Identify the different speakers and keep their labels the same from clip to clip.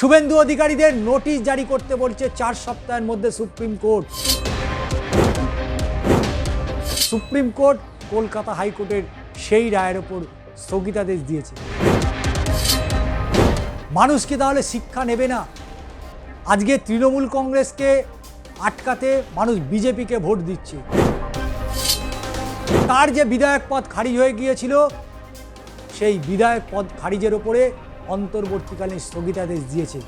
Speaker 1: শুভেন্দু অধিকারীদের নোটিশ জারি করতে বলছে চার সপ্তাহের মধ্যে supreme court. Supreme court Kolkata হাইকোর্টের সেই রায়ের ওপর স্থগিতাদেশ দিয়েছে। মানুষ কি তাহলে শিক্ষা নেবে না? আজকে তৃণমূল কংগ্রেসকে আটকাতে মানুষ বিজেপিকে ভোট দিচ্ছে। তার যে বিধায়ক পদ খারিজ হয়ে গিয়েছিল, সেই বিধায়ক পদ খারিজের ওপরে অন্তর্বর্তীকালীন স্থগিতাদেশ দিয়েছে।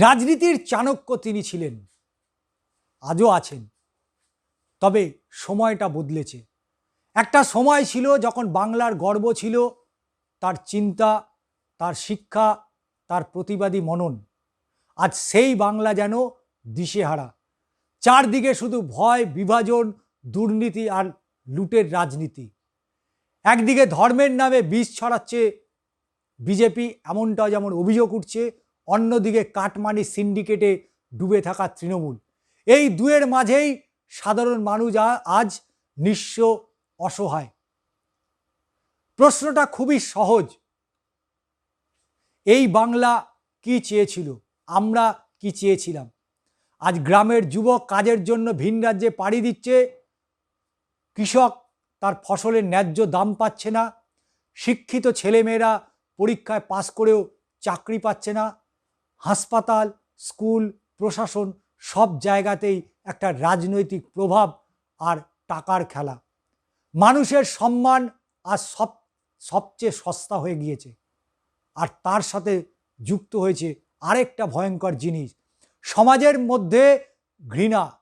Speaker 1: রাজনীতির চাণক্য তিনি ছিলেন, আজও আছেন, তবে সময়টা বদলেছে। একটা সময় ছিল যখন বাংলার গর্ব ছিল, তার চিন্তা, তার শিক্ষা, তার প্রতিবাদী মনন। আজ সেই বাংলা যেন দিশেহারা। চারদিকে শুধু ভয়, বিভাজন, দুর্নীতি আর লুটের রাজনীতি। একদিকে ধর্মের নামে বিষ ছড়াচ্ছে বিজেপি এমনটাও যেমন অভিযোগ উঠছে, অন্যদিকে কাটমানি সিন্ডিকেটে ডুবে থাকা তৃণমূল। এই দুয়ের মাঝেই সাধারণ মানুষ আজ নিঃস্ব অসহায়। প্রশ্নটা খুবই সহজ। এই বাংলা কি চেয়েছিল? আমরা কি চেয়েছিলাম? আজ গ্রামের যুবক কাজের জন্য ভিন রাজ্যে পাড়ি দিচ্ছে, কৃষক তার ফসলের ন্যায্য দাম পাচ্ছে না, শিক্ষিত ছেলেমেয়েরা পরীক্ষায় পাশ করেও চাকরি পাচ্ছে না। হাসপাতাল, স্কুল, প্রশাসন সব জায়গাতেই একটা রাজনৈতিক প্রভাব আর টাকার খেলা। মানুষের সম্মান আর সব, সবচেয়ে সস্তা হয়ে গিয়েছে। আর তার সাথে যুক্ত হয়েছে আরেকটা ভয়ঙ্কর জিনিস। সমাজের মধ্যে ঘৃণা,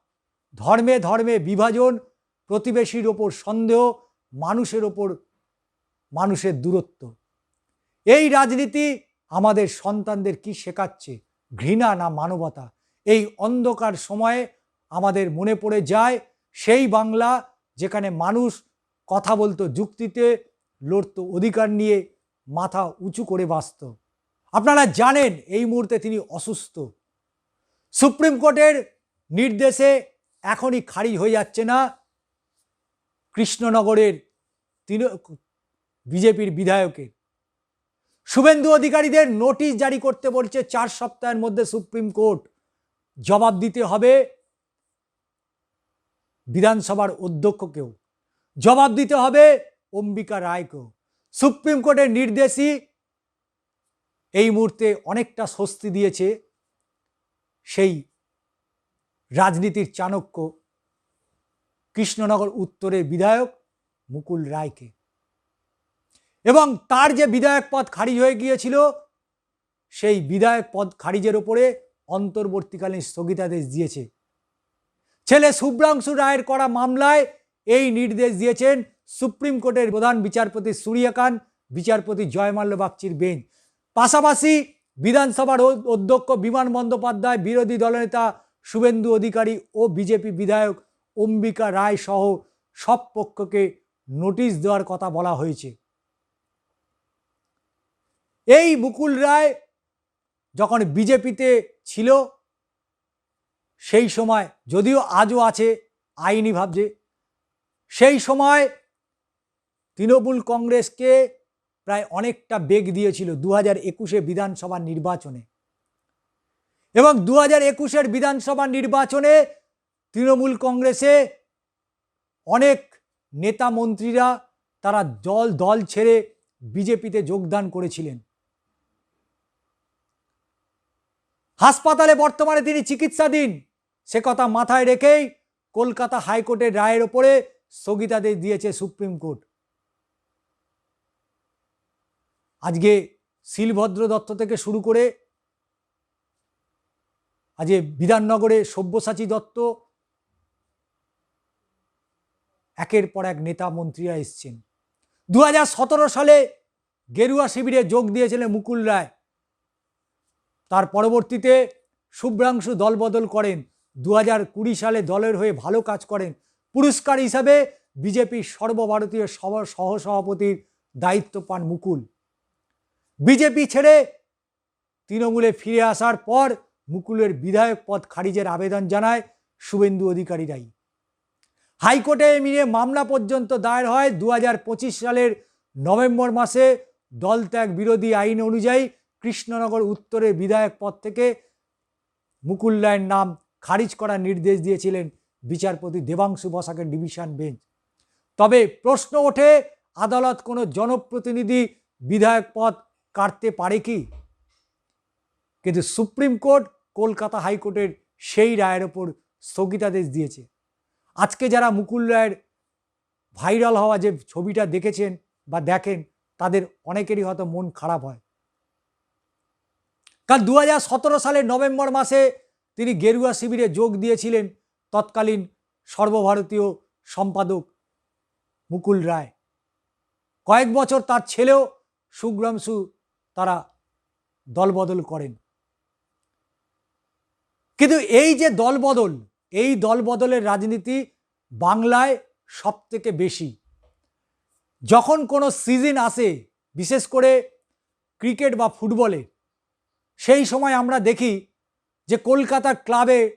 Speaker 1: ধর্মে ধর্মে বিভাজন, প্রতিবেশীর ওপর সন্দেহ, মানুষের ওপর মানুষের দূরত্ব। এই রাজনীতি আমাদের সন্তানদের কি শেখাচ্ছে? ঘৃণা না মানবতা? এই অন্ধকার সময়ে আমাদের মনে পড়ে যায়, সেই বাংলা যেখানে মানুষ কথা বলতো, যুক্তিতে লড়তো, অধিকার নিয়ে মাথা উঁচু করে বাঁচত। আপনারা জানেন, এই মুহূর্তে তিনি অসুস্থ। সুপ্রিম কোর্টের নির্দেশে এখনই খারিজ হয়ে যাচ্ছে না কৃষ্ণনগরের তৃণ বিজেপির বিধায়কের। শুভেন্দু অধিকারীদের নোটিশ জারি করতে বলছে চার সপ্তাহের মধ্যে সুপ্রিম কোর্ট জবাব দিতে হবে বিধানসভার অধ্যক্ষকেও। জবাব দিতে হবে অম্বিকা রায়কেও। সুপ্রিম কোর্টের নির্দেশই এই মুহূর্তে অনেকটা স্বস্তি দিয়েছে সেই রাজনীতির চাণক্য কৃষ্ণনগর উত্তরের বিধায়ক মুকুল রায়কে। এবং তার যে বিধায়ক পদ খারিজ হয়ে গিয়েছিল, সেই বিধায়ক পদ খারিজের ওপরে অন্তর্বর্তীকালীন স্থগিতাদেশ দিয়েছে। ছেলে শুভ্রাংশু রায়ের করা মামলায় এই নির্দেশ দিয়েছেন সুপ্রিম কোর্টের প্রধান বিচারপতি সূর্যকান্ত, বিচারপতি জয়মাল্য বাগচির বেঞ্চ পাশাপাশি বিধানসভার অধ্যক্ষ বিমান বন্দ্যোপাধ্যায়, বিরোধী দলনেতা শুভেন্দু অধিকারী ও বিজেপি বিধায়ক অম্বিকা রায় সহ সব পক্ষকে নোটিশ দেওয়ার কথা বলা হয়েছে। এই মুকুল রায় যখন বিজেপিতে ছিল, সেই সময়, যদিও আজও আছে, আইনি ভাবছে, সেই সময় তৃণমূল কংগ্রেসকে প্রায় অনেকটা বেগ দিয়েছিল দু হাজার একুশে বিধানসভা নির্বাচনে। এবং দু হাজার একুশের বিধানসভা নির্বাচনে তৃণমূল কংগ্রেসে অনেক নেতা মন্ত্রীরা তারা দল দল ছেড়ে বিজেপিতে যোগদান করেছিলেন। হাসপাতালে বর্তমানে তিনি চিকিৎসাধীন। সে কথা মাথায় রেখেই কলকাতা হাইকোর্টের রায়ের ওপরে স্থগিতাদেশ দিয়েছে সুপ্রিম কোর্ট। আজকে শিলভদ্র দত্ত থেকে শুরু করে আজকে বিধাননগরে সব্যসাচী দত্ত একের পর এক নেতা মন্ত্রীরা এসছেন। দু হাজার সতেরো সালে গেরুয়া শিবিরে যোগ দিয়েছিলেন মুকুল রায়। তার পরবর্তীতে শুভ্রাংশু দলবদল করেন। দু হাজার কুড়ি সালে দলের হয়ে ভালো কাজ করেন। পুরস্কার হিসাবে বিজেপির সর্বভারতীয় সভা সহসভাপতির দায়িত্ব পান মুকুল। বিজেপি ছেড়ে তৃণমূলে ফিরে আসার পর মুকুলের বিধায়ক পদ খারিজের আবেদন জানায় শুভেন্দু অধিকারীরাই। হাইকোর্টে নিয়ে মামলা পর্যন্ত দায়ের হয়। দু হাজার পঁচিশ সালের নভেম্বর মাসে দল ত্যাগ বিরোধী আইন অনুযায়ী কৃষ্ণনগর উত্তরের বিধায়ক পদ থেকে মুকুল রায়ের নাম খারিজ করার নির্দেশ দিয়েছিলেন বিচারপতি দেবাংশু বসাকের ডিভিশন বেঞ্চ। তবে প্রশ্ন ওঠে, আদালত কোনো জনপ্রতিনিধি বিধায়ক পদ কাটতে পারে কি? কিন্তু সুপ্রিম কোর্ট কলকাতা হাইকোর্টের সেই রায়ের ওপর স্থগিতাদেশ দিয়েছে। আজকে যারা মুকুল রায়ের ভাইরাল হওয়া যে ছবিটা দেখেছেন বা দেখেন, তাদের অনেকেরই হয়তো মন খারাপ হয়। কারণ দু হাজার সতেরো সালের নভেম্বর মাসে তিনি গেরুয়া শিবিরে যোগ দিয়েছিলেন তৎকালীন সর্বভারতীয় সম্পাদক মুকুল রায়। কয়েক বছর তার ছেলেও সুগ্রামসু তারা দলবদল করেন। কিন্তু এই যে দলবদল, এই দলবদলের রাজনীতি বাংলায় সব থেকে বেশি। যখন কোনো সিজন আসে, বিশেষ করে ক্রিকেট বা ফুটবলে সেই সময় আমরা দেখি যে কলকাতার ক্লাবে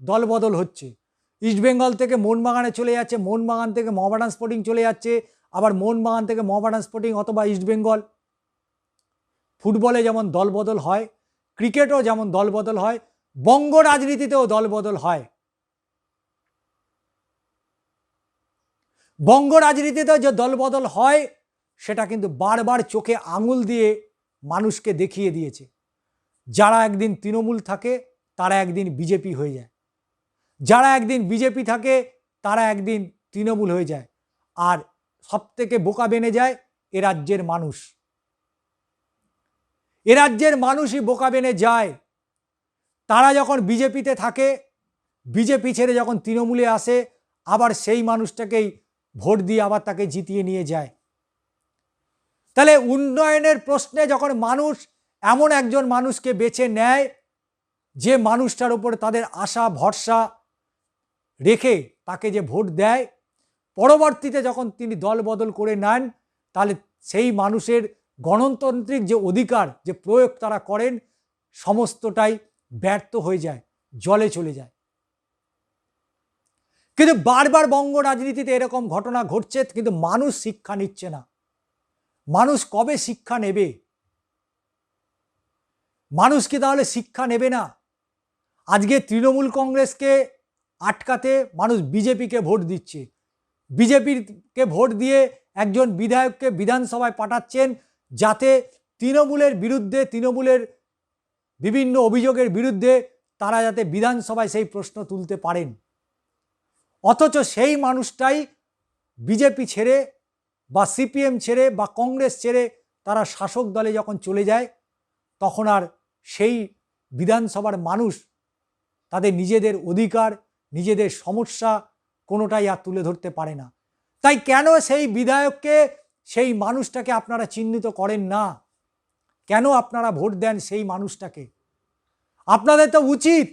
Speaker 1: দলবদল হচ্ছে। ইস্টবেঙ্গল থেকে মোহনবাগানে চলে যাচ্ছে, মোহনবাগান থেকে মোহামেডান স্পোর্টিং চলে যাচ্ছে, আবার মোহনবাগান থেকে মোহামেডান স্পোর্টিং অথবা ইস্টবেঙ্গল ফুটবলে যেমন দলবদল হয়, ক্রিকেটও যেমন দলবদল হয়, বঙ্গ রাজনীতিতেও দলবদল হয়। বঙ্গ রাজনীতিতেও যে দলবদল হয়, সেটা কিন্তু বারবার চোখে আঙুল দিয়ে মানুষকে দেখিয়ে দিয়েছে। যারা একদিন তৃণমূল থাকে, তারা একদিন বিজেপি হয়ে যায়। যারা একদিন বিজেপি থাকে, তারা একদিন তৃণমূল হয়ে যায়। আর সব থেকে বোকা বেনে যায়, এ রাজ্যের মানুষ। এ রাজ্যের মানুষই বোকা বেনে যায়। তারা যখন বিজেপিতে থাকে, বিজেপি ছেড়ে যখন তৃণমূলে আসে, আবার সেই মানুষটাকেই ভোট দিয়ে আবার তাকে জিতিয়ে নিয়ে যায়। তাহলে উন্নয়নের প্রশ্নে যখন মানুষ এমন একজন মানুষকে বেছে নেয় যে মানুষটার উপর তাদের আশা, ভরসা রেখে তাকে যে ভোট দেয়। পরবর্তীতে যখন তিনি দল বদল করে নেন, তাহলে সেই মানুষের গণতান্ত্রিক যে অধিকার, যে প্রয়োগ তারা করেন, সমস্তটাই ব্যর্থ হয়ে যায়, জলে চলে যায়। কিন্তু বারবার বঙ্গ রাজনীতিতে এরকম ঘটনা ঘটছে, কিন্তু মানুষ শিক্ষা নিচ্ছে না। মানুষ কবে শিক্ষা নেবে? মানুষ কি তাহলে শিক্ষা নেবে না। আজকে তৃণমূল কংগ্রেসকে আটকাতে মানুষ বিজেপিকে ভোট দিচ্ছে। বিজেপিকে ভোট দিয়ে একজন বিধায়ককে বিধানসভায় পাঠাচ্ছেন যাতে তৃণমূলের বিরুদ্ধে, তৃণমূলের বিভিন্ন অভিযোগের বিরুদ্ধে তারা যাতে বিধানসভায় সেই প্রশ্ন তুলতে পারেন। অথচ সেই মানুষটাই বিজেপি ছেড়ে বা সিপিএম ছেড়ে বা কংগ্রেস ছেড়ে তারা শাসক দলে যখন চলে যায় তখন আর সেই বিধানসভার মানুষ তাদের নিজেদের অধিকার, নিজেদের সমস্যা কোনোটাই আর তুলে ধরতে পারে না। তাই কেন সেই বিধায়ককে, সেই মানুষটাকে আপনারা চিহ্নিত করেন না? কেন আপনারা ভোট দেন সেই মানুষটাকে? আপনাদের তো উচিত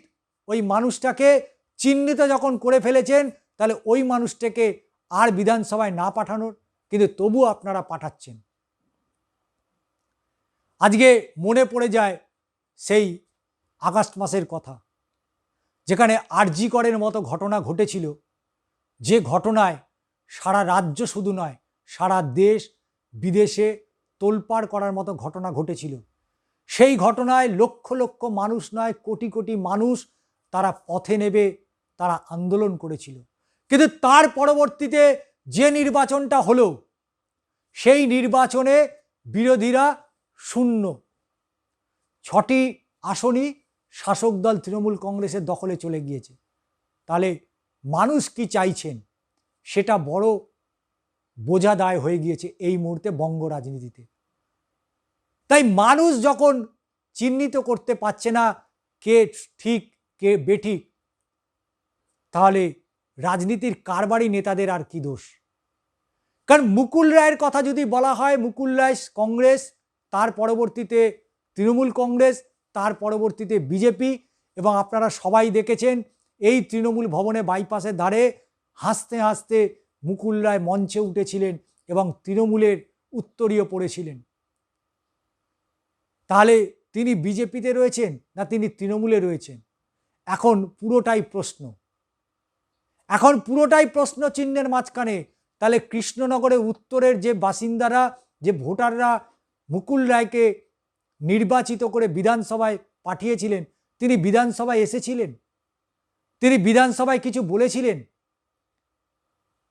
Speaker 1: ওই মানুষটাকে চিহ্নিত যখন করে ফেলেছেন, তাহলে ওই মানুষটাকে আর বিধানসভায় না পাঠানোর, কিন্তু তবু আপনারা পাঠাচ্ছেন। আজকে মনে পড়ে যায় সেই আগস্ট মাসের কথা, যেখানে আরজি করের মতো ঘটনা ঘটেছিল, যে ঘটনায় সারা রাজ্য শুধু নয়, সারা দেশ বিদেশে তোলপাড় করার মতো ঘটনা ঘটেছিল। সেই ঘটনায় লক্ষ লক্ষ মানুষ নয়, কোটি কোটি মানুষ তারা পথে নেবে, তারা আন্দোলন করেছিল। কিন্তু তার পরবর্তীতে যে নির্বাচনটা হলো, সেই নির্বাচনে বিরোধীরা শূন্য। ছটি আসনই শাসক দল তৃণমূল কংগ্রেসের দখলে চলে গিয়েছে। তাহলে মানুষ কি চাইছেন? সেটা বড় বোঝা দায় হয়ে গিয়েছে এই মুহূর্তে বঙ্গ রাজনীতিতে। তাই মানুষ যখন চিহ্নিত করতে পারছে না কে ঠিক, কে বেঠিক, তাহলে রাজনীতির কারবারি নেতাদের আর কি দোষ? কারণ মুকুল রায়ের কথা যদি বলা হয়, মুকুল রায় কংগ্রেস তার পরবর্তীতে তৃণমূল কংগ্রেস, তার পরবর্তীতে বিজেপি এবং আপনারা সবাই দেখেছেন এই তৃণমূল ভবনে বাইপাসের ধারে হাসতে হাসতে মুকুল রায় মঞ্চে উঠেছিলেন এবং তৃণমূলের উত্তরীয় পড়েছিলেন। তাহলে তিনি বিজেপিতে রয়েছেন না তিনি তৃণমূলে রয়েছেন? এখন পুরোটাই প্রশ্ন। এখন পুরোটাই প্রশ্ন চিহ্নের মাঝখানে তাহলে কৃষ্ণনগরের উত্তরের যে বাসিন্দারা, যে ভোটাররা মুকুল রায়কে নির্বাচিত করে বিধানসভায় পাঠিয়েছিলেন। তিনি বিধানসভায় এসেছিলেন। তিনি বিধানসভায় কিছু বলেছিলেন।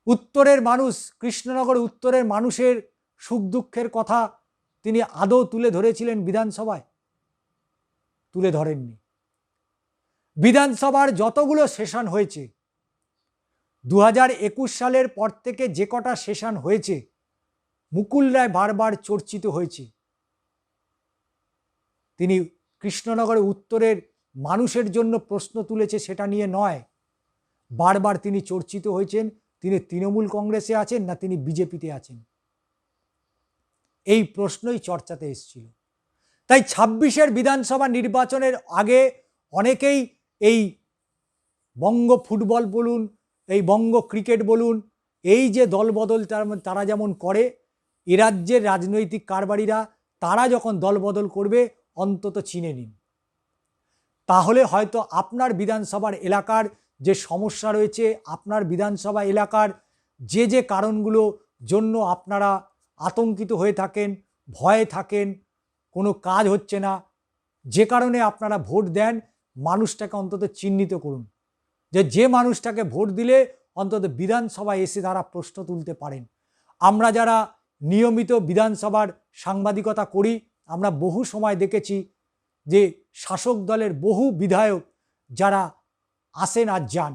Speaker 1: উত্তরের মানুষ, কৃষ্ণনগর উত্তরের মানুষের সুখ দুঃখের কথা তিনি আদৌ তুলে ধরেছিলেন বিধানসভায়। তুলে ধরেননি। বিধানসভার যতগুলো সেশন হয়েছে দু সালের পর থেকে যে কটা সেশন হয়েছে মুকুল রায় বারবার চর্চিত হয়েছে। তিনি কৃষ্ণনগর উত্তরের মানুষের জন্য প্রশ্ন তুলেছে সেটা নিয়ে নয়। বারবার তিনি চর্চিত হয়েছেন, তিনি তৃণমূল কংগ্রেসে আছেন না তিনি বিজেপিতে আছেন। এই প্রশ্নই চর্চাতে এসেছিল। তাই ছাব্বিশের বিধানসভা নির্বাচনের আগে অনেকেই এই বঙ্গ ফুটবল বলুন, এই বঙ্গ ক্রিকেট বলুন, এই যে দলবদল তারা যেমন করে এ রাজ্যের রাজনৈতিক কারবারিরা, তারা যখন দলবদল করবে, অন্তত চিনে নিন। তাহলে হয়তো আপনার বিধানসভার এলাকার যে সমস্যা রয়েছে, আপনার বিধানসভা এলাকার যে যে কারণগুলো জন্য আপনারা আতঙ্কিত হয়ে থাকেন, ভয়ে থাকেন, কোনো কাজ হচ্ছে না, যে কারণে আপনারা ভোট দেন, মানুষটাকে অন্তত চিহ্নিত করুন। যে যে মানুষটাকে ভোট দিলে অন্তত বিধানসভায় এসে তারা প্রশ্ন তুলতে পারেন। আমরা যারা নিয়মিত বিধানসভার সাংবাদিকতা করি। আমরা বহু সময় দেখেছি যে শাসক দলের বহু বিধায়ক যারা আসেন আর যান।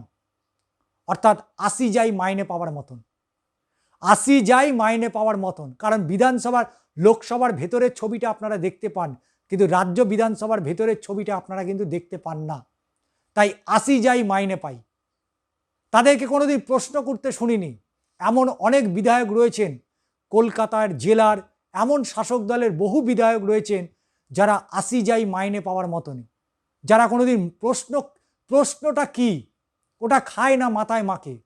Speaker 1: অর্থাৎ আসি যাই মাইনে পাওয়ার মতন। আসি যাই মাইনে পাওয়ার মতন। কারণ বিধানসভার লোকসভার ভেতরের ছবিটা আপনারা দেখতে পান, কিন্তু রাজ্য বিধানসভার ভেতরের ছবিটা আপনারা কিন্তু দেখতে পান না। তাই আসি যাই মাইনে পাই। তাদেরকে কোনোদিন প্রশ্ন করতে শুনিনি। এমন অনেক বিধায়ক রয়েছেন কলকাতার জেলার এমন শাসক দলের বহু বিধায়ক রয়েছেন যারা আসি যাই মাইনে পাওয়ার মতনই। যারা কোনোদিন প্রশ্ন, প্রশ্নটা কি? ওটা খায় না মাথায় মাকে।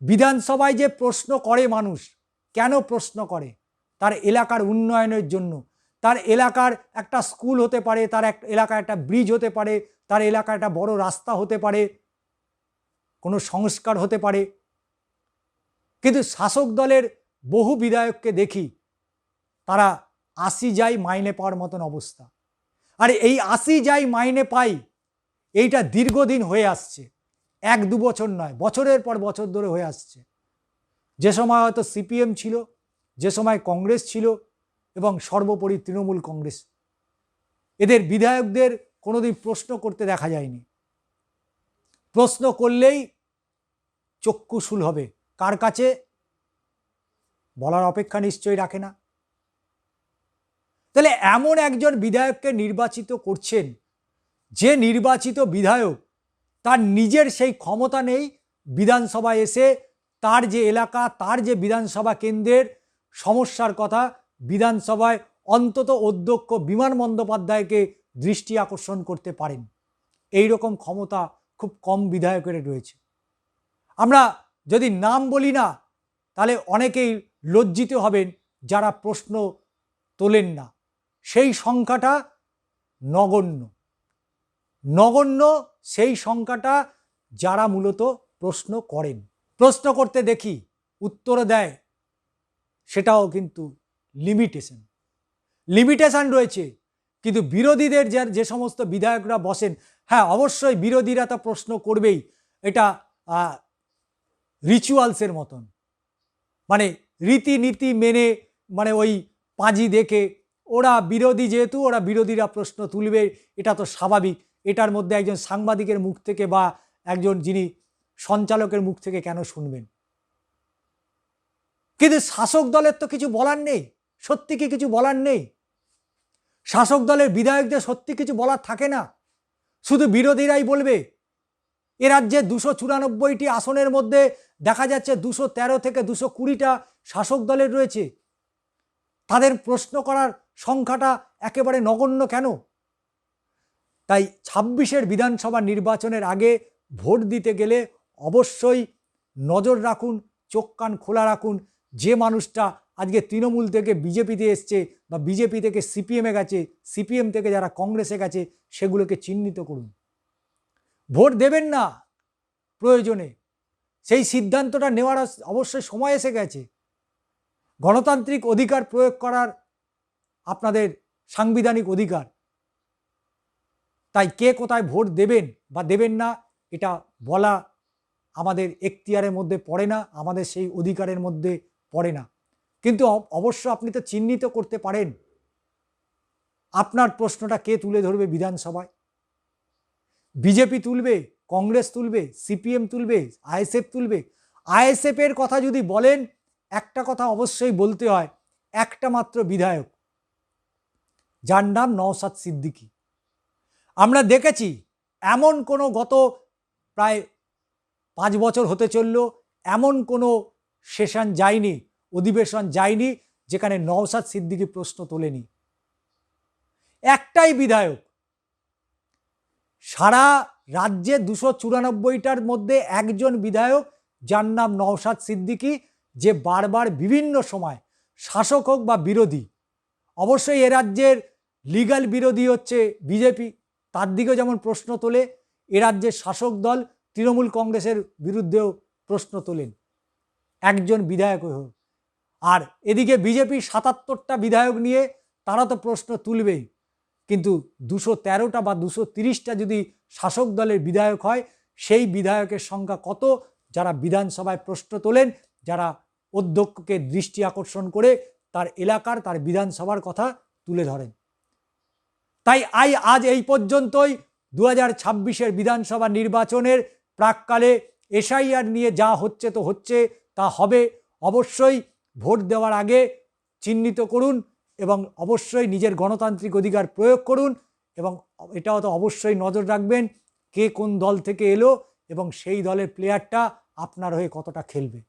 Speaker 1: বিধানসভায় যে প্রশ্ন করে মানুষ, কেন প্রশ্ন করে? তার এলাকার উন্নয়নের জন্য। তার এলাকার একটা স্কুল হতে পারে, তার এক এলাকার একটা ব্রিজ হতে পারে, তার এলাকার একটা বড় রাস্তা হতে পারে, কোনো সংস্কার হতে পারে। কিন্তু শাসক দলের বহু বিধায়ককে দেখি, তারা আসি যাই মাইনে পাওয়ার মতন অবস্থা। আর এই আসি যাই মাইনে পাই, এইটা দীর্ঘদিন হয়ে আসছে। এক দু বছর নয়, বছরের পর বছর ধরে হয়ে আসছে। যে সময় হয়তো সিপিএম ছিল, যে সময় কংগ্রেস ছিল এবং সর্বোপরি তৃণমূল কংগ্রেস। এদের বিধায়কদের কোনোদিন প্রশ্ন করতে দেখা যায়নি। প্রশ্ন করলেই চক্ষুশুল হবে। কার কাছে? বলার অপেক্ষা নিশ্চয়ই রাখে না। তাহলে এমন একজন বিধায়ককে নির্বাচিত করছেন, যে নির্বাচিত বিধায়ক তার নিজের সেই ক্ষমতা নেই বিধানসভায় এসে তার যে এলাকা, তার যে বিধানসভা কেন্দ্রের সমস্যার কথা বিধানসভায় অন্তত অধ্যক্ষ বিমান বন্দ্যোপাধ্যায়কে দৃষ্টি আকর্ষণ করতে পারেন। এই রকম ক্ষমতা খুব কম বিধায়কের রয়েছে। আমরা যদি নাম বলি না, তাহলে অনেকেই লজ্জিত হবেন যারা প্রশ্ন তোলেন না। সেই সংখ্যাটা নগণ্য। নগণ্য সেই সংখ্যাটা যারা মূলত প্রশ্ন করেন। প্রশ্ন করতে দেখি, উত্তর দেয়, সেটাও কিন্তু লিমিটেশন লিমিটেশন রয়েছে, কিন্তু বিরোধীদের যার যে সমস্ত বিধায়করা বসেন হ্যাঁ অবশ্যই বিরোধীরা তো প্রশ্ন করবেই। এটা রিচুয়ালসের মতন। মানে রীতিনীতি মেনে মানে ওই পাঁজি দেখে, ওরা বিরোধী যেহেতু, ওরা বিরোধীরা প্রশ্ন তুলবে, এটা তো স্বাভাবিক। এটার মধ্যে একজন সাংবাদিকের মুখ থেকে বা একজন যিনি সঞ্চালকের মুখ থেকে কেন শুনবেন? কিন্তু শাসক দলের তো কিছু বলার নেই। সত্যি কি কিছু বলার নেই? শাসক দলের বিধায়কদের সত্যি কিছু বলার থাকে না। শুধু বিরোধীরাই বলবে এ রাজ্যে দুশো চুরানব্বইটি আসনের মধ্যে দেখা যাচ্ছে দুশো তেরো থেকে দুশো কুড়িটা শাসক দলের রয়েছে। তাদের প্রশ্ন করার সংখ্যাটা একেবারে নগণ্য কেন? তাই ছাব্বিশের বিধানসভা নির্বাচনের আগে ভোট দিতে গেলে অবশ্যই নজর রাখুন, চোখ কান খোলা রাখুন, যে মানুষটা আজকে তৃণমূল থেকে বিজেপিতে এসছে বা বিজেপি থেকে সিপিএমে গেছে, সিপিএম থেকে যারা কংগ্রেসে গেছে, সেগুলোকে চিহ্নিত করুন। ভোট দেবেন না প্রয়োজনে। সেই সিদ্ধান্তটা নেওয়ার অবশ্যই সময় এসে গেছে। গণতান্ত্রিক অধিকার প্রয়োগ করার আপনাদের সাংবিধানিক অধিকার। তাই কে কোথায় ভোট দেবেন বা দেবেন না, এটা বলা আমাদের এখতিয়ারের মধ্যে পড়ে না, আমাদের সেই অধিকারের মধ্যে পড়ে না। কিন্তু অবশ্য আপনি তো চিহ্নিত করতে পারেন। আপনার প্রশ্নটা কে তুলে ধরবে বিধানসভায়? বিজেপি তুলবে, কংগ্রেস তুলবে, সিপিএম তুলবে, আইএসএফ তুলবে। আইএসএফ এর কথা যদি বলেন, একটা কথা অবশ্যই বলতে হয়, একটা মাত্র বিধায়ক। যার নাম নওসাদ সিদ্দিকী। আমরা দেখেছি, এমন কোনো গত প্রায় পাঁচ বছর হতে চলল, এমন কোনো সেশন যায়নি, অধিবেশন যায়নি, যেখানে নওসাদ সিদ্দিকী প্রশ্ন তোলেনি। একটাই বিধায়ক সারা রাজ্যে দুশো চুরানব্বইটার মধ্যে একজন বিধায়ক, যার নাম নওশাদ সিদ্দিকী, যে বারবার বিভিন্ন সময় শাসক হোক বা বিরোধী, অবশ্যই এ রাজ্যের লিগাল বিরোধী হচ্ছে বিজেপি। তার দিকেও যেমন প্রশ্ন তোলে, এ রাজ্যের শাসক দল তৃণমূল কংগ্রেসের বিরুদ্ধেও প্রশ্ন তোলেন, একজন বিধায়ক হোক আর এদিকে বিজেপি সাতাত্তরটা বিধায়ক নিয়ে তারা তো প্রশ্ন তুলবেই। কিন্তু দুশো তেরোটা বা দুশো তিরিশটা যদি শাসক দলের বিধায়ক হয়, সেই বিধায়কের সংখ্যা কত? যারা বিধানসভায় প্রশ্ন তোলেন, যারা অধ্যক্ষকে দৃষ্টি আকর্ষণ করে তার এলাকার, তার বিধানসভার কথা তুলে ধরেন। তাই আই আজ এই পর্যন্তই। দু হাজার বিধানসভা নির্বাচনের প্রাককালে এসআইআর নিয়ে যা হচ্ছে তো হচ্ছে, তা হবে। অবশ্যই ভোট দেওয়ার আগে চিহ্নিত করুন। এবং অবশ্যই নিজের গণতান্ত্রিক অধিকার প্রয়োগ করুন এবং এটাও তো অবশ্যই নজর রাখবেন কে কোন দল থেকে এলো এবং সেই দলের প্লেয়ারটা আপনার হয়ে কতটা খেলবে।